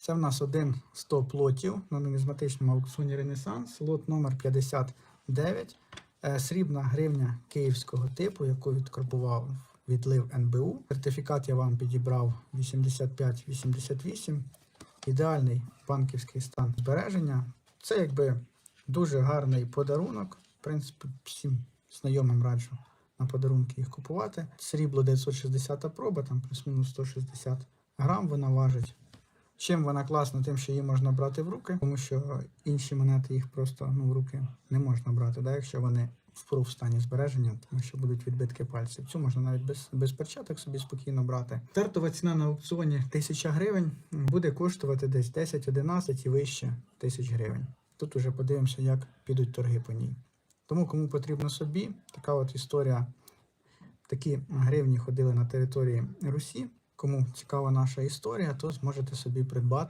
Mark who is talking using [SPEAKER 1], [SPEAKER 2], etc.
[SPEAKER 1] Це в нас один з топ лотів на нумізматичному аукціоні Ренесанс, лот номер 59. Е, Срібна гривня київського типу, яку відкарбував відлив НБУ. Сертифікат я вам підібрав 85-88. Ідеальний банківський стан збереження. Це якби дуже гарний подарунок. В принципі, всім знайомим раджу на подарунки їх купувати. Срібло 960 проба, там плюс-мінус 160 грам вона важить. Чим вона класна, тим, що її можна брати в руки, тому що інші монети їх просто ну, в руки не можна брати, да, якщо вони в стані збереження, тому що будуть відбитки пальців. Цю можна навіть без, без перчаток собі спокійно брати. Стартова ціна на аукціоні 1000 гривень буде коштувати десь 10-11 і вище тисяч гривень. Тут уже подивимося, як підуть торги по ній. Тому кому потрібно собі, така от історія. Такі гривні ходили на території Русі. Кому цікава наша історія, то зможете собі придбати.